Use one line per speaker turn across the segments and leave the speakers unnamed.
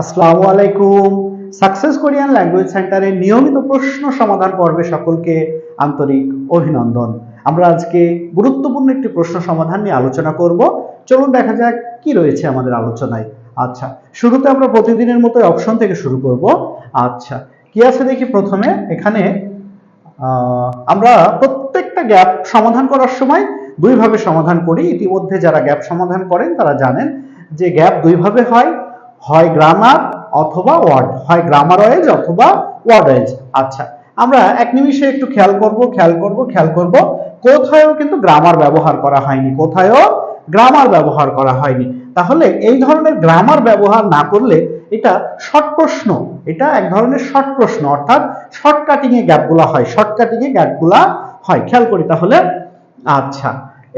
আসসালামু আলাইকুম। Success Korean language সেন্টারের নিয়মিত প্রশ্ন সমাধান পর্বে সকলকে আন্তরিক অভিনন্দন। আমরা আজকে গুরুত্বপূর্ণ একটি প্রশ্ন সমাধান নিয়ে আলোচনা করব। চলুন দেখা যাক কি রয়েছে আমাদের আলোচনায়। আচ্ছা শুরুতে আমরা প্রতিদিনের মতো অপশন থেকে শুরু করব। আচ্ছা কি আছে দেখি প্রথমে? এখানে আমরা প্রত্যেকটা গ্যাপ সমাধান করার সময় দুইভাবে সমাধান করি। ইতিমধ্যে যারা গ্যাপ সমাধান করেন তারা জানেন যে গ্যাপ দুইভাবে হয়। হয় গ্রামার অথবা ওয়ার্ড হয় গ্রামার ওয়েজ অথবা ওয়ার্ড ওয়েজ আচ্ছা আমরা এক নিমিষে একটু খেয়াল করব খেয়াল করব খেয়াল করব। কোথায়ও কিন্তু গ্রামার ব্যবহার করা হয়নি, কোথায়ও গ্রামার ব্যবহার করা হয়নি। তাহলে এই ধরনের গ্রামার ব্যবহার না করলে এটা শর্ট প্রশ্ন, এটা এক ধরনের শর্ট প্রশ্ন, অর্থাৎ শর্টকাটিং এ গ্যাপগুলো হয় শর্টকাটিং এ গ্যাপগুলা হয়। খেয়াল করি তাহলে। আচ্ছা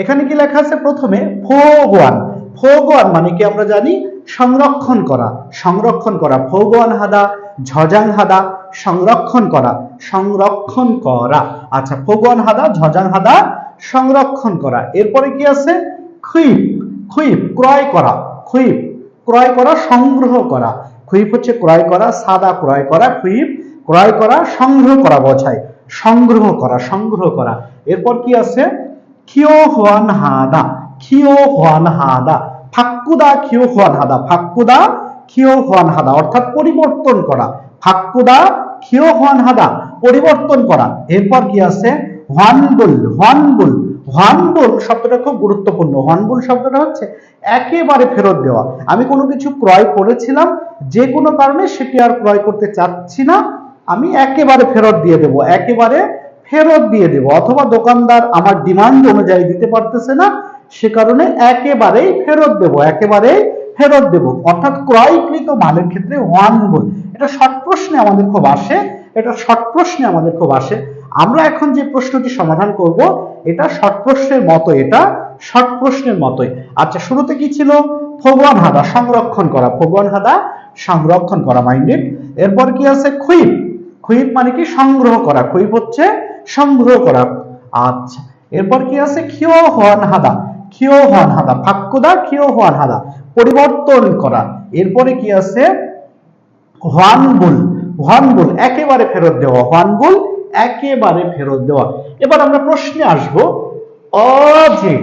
এখানে কি লেখা আছে? প্রথমে ফোগওয়ান ফোগওয়ান মানে কি আমরা জানি? সংরক্ষণ করা। সংরক্ষণ করা। ফোগওয়ান হাদা, ঝজাং হাদা, সংরক্ষণ করা। সংরক্ষণ করা। আচ্ছা ফোগওয়ান হাদা, ঝজাং হাদা, সংরক্ষণ করা। এরপরে কি আছে? খুইপ খুইপ ক্রয় করা। খুইপ ক্রয় করা, সংগ্রহ করা। খুইপ হচ্ছে ক্রয় করা, সাদা ক্রয় করা খুইপ ক্রয় করা, সংগ্রহ করা বোঝায়। সংগ্রহ করা সংগ্রহ করা। এরপর কি আছে? খিও হুয়ান হাদা। খিও হুয়ান হাদা। ফাক্কুদা খিও হুয়ান হাদা ফাক্কুদা খিও হুয়ান হাদা অর্থাৎ পরিবর্তন করা। ফাক্কুদা খিও হুয়ান হাদা পরিবর্তন করা। এরপর কি আছে? হোয়ানবুল হোয়ানবুল হোয়ানবুল শব্দটা খুব গুরুত্বপূর্ণ। হোয়ানবুল শব্দটা হচ্ছে একেবারে ফেরত দেওয়া। আমি কোনো কিছু ক্রয় করেছিলাম, যে কোনো কারণে সেটি আর ক্রয় করতে চাচ্ছি না, আমি একেবারে ফেরত দিয়ে দেব, একেবারে ফেরত দিয়ে দেব। অথবা দোকানদার আমার ডিমান্ড অনুযায়ী দিতে পারতেছে না সে কারণে একেবারেই ফেরত দেব একেবারেই ফেরত দেব। অর্থাৎ ক্রয়কৃত মালের ক্ষেত্রে ওয়ান গুণ। এটা শর্ট প্রশ্নে আমাদের খুব আসে, এটা শর্ট প্রশ্নে আমাদের খুব আসে। আমরা এখন যে প্রশ্নটি সমাধান করব, এটা শর্ট প্রশ্নের মতো এটা শর্ট প্রশ্নের মতোই। আচ্ছা শুরুতে কি ছিল? ফগওয়ান হাদা, সংরক্ষণ করা। ফগওয়ান হাদা, সংরক্ষণ করা মাইন্ডেড এরপর কি আছে? খুইপ খুইপ মানে কি? সংগ্রহ করা। খুইপ হচ্ছে সংগ্রহ করা। আচ্ছা এরপর কি আছে? খিও হওয়ান হাদা। খিও হওয়ান হাদা ফাক্কুদা খিও হওয়ান হাদা পরিবর্তন করা। এরপরে কি আছে? হোয়ানবুল হোয়ানবুল একেবারে ফেরত দেওয়া হোয়ানবুল একেবারে ফেরত দেওয়া। এবার আমরা প্রশ্নে আসব অজে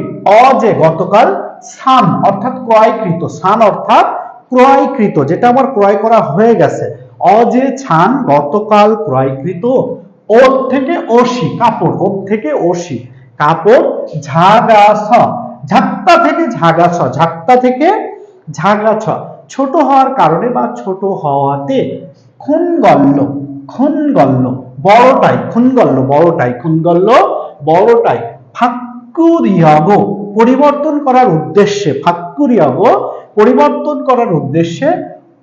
অজে গতকাল সান, অর্থাৎ ক্রয়কৃত, সান অর্থাৎ ক্রয়কৃত, যেটা আমার ক্রয় করা হয়ে গেছে। অজে ছান গতকাল ক্রয়কৃত, ওর থেকে ওসি কাপড়, ওর থেকে ওসি কাপড় ঝাগাছ। ঝাক্তা থেকে ঝাগাছ ঝাক্তা থেকে ঝাগাছ ছোট হওয়ার কারণে বা ছোট হওয়াতে খুনগল্ল খুনগল্ল, বড়টাই খুন খুনগল্ল, বড়টাই খুন খুনগল্ল, বড়টাই, ফাক্কুরিয়াগ, পরিবর্তন করার উদ্দেশ্যে, ফাক্কুরিয়াগ, পরিবর্তন করার উদ্দেশ্যে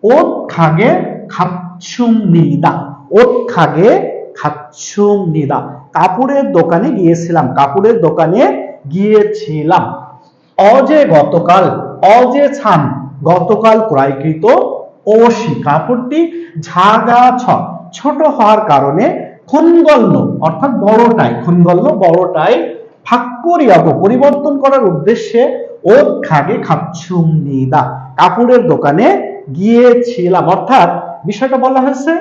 ওত খাগে খাচ্ছুম নিদা ওত খাগে খাচ্ছুম নিদা কাপড়ের দোকানে গিয়েছিলাম, কাপড়ের দোকানে গিয়েছিলাম। অজে গতকাল, অজে ছান, গতকাল ক্রয়কৃত ওশি কাপড়টি ঝাগা ছ, ছোট হওয়ার কারণে খুনগল্ল অর্থাৎ বড়টাই খুনগল্ল বড়টাই ফাক্করিয়াগ পরিবর্তন করার উদ্দেশ্যে ও খাগে খাচ্ছুম নিদা। কাপড়ের দোকানে গিয়েছিলাম, অর্থাৎ বিষয়টা বলা হয়েছে,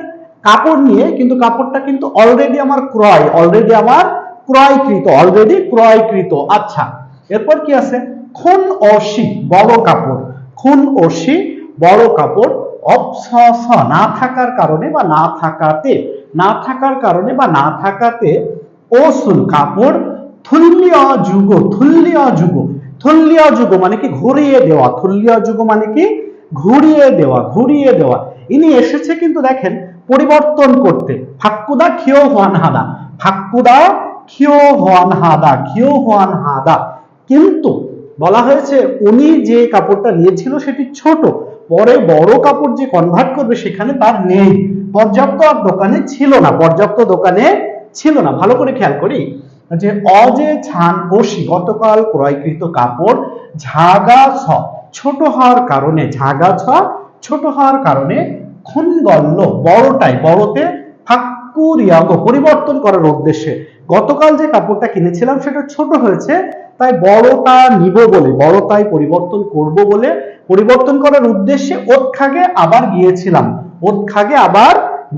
কাপড় নিয়ে কিন্তু কাপড়টা কিন্তু অলরেডি আমার ক্রয় অলরেডি আমার ক্রয়কৃত অলরেডি ক্রয়কৃত। আচ্ছা এরপর কি আছে? খুন অসি বড় কাপড়। খুন অসি বড় কাপড়। অপসস না থাকার কারণে বা না থাকাতে, না থাকার কারণে বা না থাকাতে, ওসুল কাপড়, থুল্লিয় যুগ থুল্লিয় যুগ। থুল্লিয় যুগ মানে কি? ঘুরিয়ে দেওয়া। থুল্লিয় যুগ মানে কি? ঘুরিয়ে দেওয়া ঘুরিয়ে দেওয়া। ইনি এসেছে কিন্তু দেখেন, পরিবর্তন করতে। ফাক্কুদা খিও হোয়ান হাদা। ফাক্কুদা খিও হোয়ান হাদা খিও হোয়ান হাদা। কিন্তু বলা হয়েছে উনি যে কাপড়টা নিয়েছিল সেটি ছোট। পরে বড় কাপড় যে কনভার্ট করবে সেখানে তার নেই। পর্যাপ্ত আর দোকানে ছিল না। পর্যাপ্ত দোকানে ছিল না। ভালো করে খেয়াল করি। যে অজে ছান বসি গতকাল ক্রয়কৃত কাপড় ঝাগা ছ। ছোট হওয়ার কারণে ঝাগা ছ, ছোট হওয়ার কারণে খুনগল্ল বড়টাই, বড়তে ফাক্কুরিয়াগ পরিবর্তন করার উদ্দেশ্যে গতকাল যে কাপড়টা কিনেছিলাম সেটা ছোট হয়েছে, তাই বড়টা নিব বলে বড়টাই পরিবর্তন করব বলে পরিবর্তন করার উদ্দেশ্যে ওৎখাগে আবার গিয়েছিলাম। ওৎখাগে আবার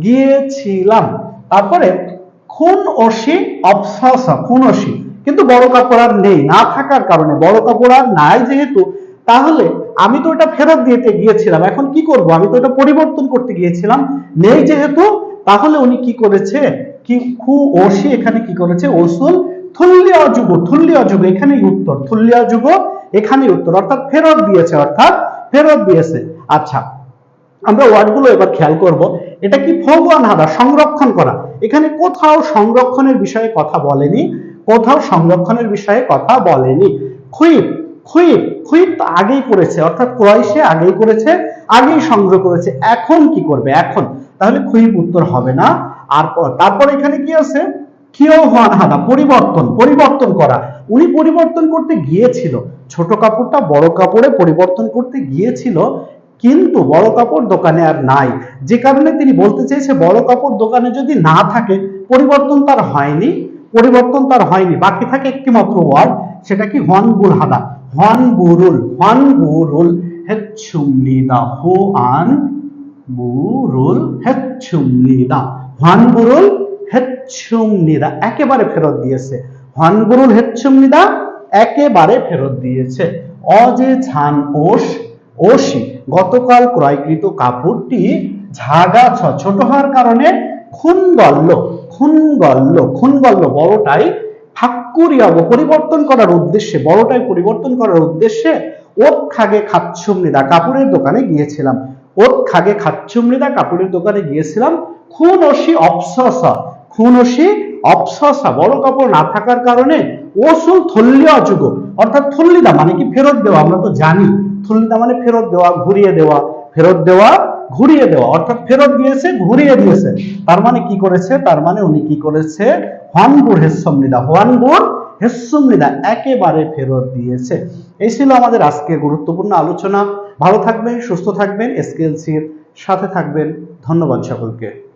গিয়েছিলাম। তারপরে খুন অসি অপসাস খুন অসি কিন্তু বড় কাপড় আর নেই, না থাকার কারণে। বড় কাপড় আর নাই যেহেতু, তাহলে আমি তো এটা ফেরত দিতে গিয়েছিলাম। এখন কি করব? আমি তো এটা পরিবর্তন করতে গিয়েছিলাম। নেই যেহেতু, তাহলে উনি কি করেছে? কি ওসি এখানে কি করেছে? ওসুল থুল্লি অযুগ থুল্লি অযুগ এখানেই উত্তর থুল্লি অযুগ এখানেই উত্তর, অর্থাৎ ফেরত দিয়েছে, অর্থাৎ ফেরত দিয়েছে। আচ্ছা আমরা ওয়ার্ডগুলো এবার খেয়াল করব। এটা কি হাদা, সংরক্ষণ করা? এখানে কোথাও সংরক্ষণের বিষয়ে কথা বলেনি, কোথাও সংরক্ষণের বিষয়ে কথা বলেনি। খুইপ খুইপ খুইপ তো আগেই করেছে, অর্থাৎ ক্রয় সে আগেই করেছে, আগেই সংগ্রহ করেছে, এখন কি করবে? এখন। তাহলে খুইপ উত্তর হবে না। আর তারপর এখানে কি আছে? কিও হওয়ান হাদা, পরিবর্তন পরিবর্তন করা। উনি পরিবর্তন করতে গিয়েছিল। ছোট কাপড়টা বড় কাপড়ে পরিবর্তন করতে গিয়েছিল, কিন্তু বড় কাপড় দোকানে আর নাই। যে কারণে তিনি বলতে চেয়েছে, বড় কাপড় দোকানে যদি না থাকে, পরিবর্তন তার হয়নি, পরিবর্তন তার হয়নি। বাকি থাকে একটি মাত্র ওয়ার্ড, সেটা কি? হন বুল হাদা। হন বুরুল হন বুরুল হেচ্ছুমনিদা হো আন বুরুল হেচ্ছুমনিদা। হন বুরুল হেচ্ছুমনিদা একেবারে ফেরত দিয়েছে। হন বুরুল হেচ্ছুমনিদা একেবারে ফেরত দিয়েছে। অজে ছান ওষ ওষি গতকাল ক্রয়কৃত কাপড়টি ঝাগা ছ, ছোট হওয়ার কারণে খুন গল্ল খুন গল্ল খুন গল্ল বড়টাই ঠাকুরিয়াব পরিবর্তন করার উদ্দেশ্যে, বড়টাই পরিবর্তন করার উদ্দেশ্যে ওত খাগে খাচ্ছুমনিদা কাপড়ের দোকানে গিয়েছিলাম। ওত খাগে খাচ্ছুমনিদা কাপড়ের দোকানে গিয়েছিলাম খুন অসি অপসসা খুন অসি অপসসা, বড় কাপড় না থাকার কারণে ওসুল থল্লি অযুগ অর্থাৎ থল্লিদা মানে কি ফেরত দেওয়া, আমরা তো জানি। থল্লিদা মানে ফেরত দেওয়া, ঘুরিয়ে দেওয়া, ফেরত দেওয়া, ঘুরিয়ে দেওয়া, অর্থাৎ ফেরত দিয়েছে, ঘুরিয়ে দিয়েছে। তার মানে কি করেছে? তার মানে উনি কি করেছে? হনবুর হেসমিদা হওয়ানবুর হেসমিদা একেবারে ফেরত দিয়েছে। এই ছিল আমাদের আজকে গুরুত্বপূর্ণ আলোচনা। ভালো থাকবেন, সুস্থ থাকবেন এসকেএলসির সাথে থাকবেন। ধন্যবাদ সকলকে।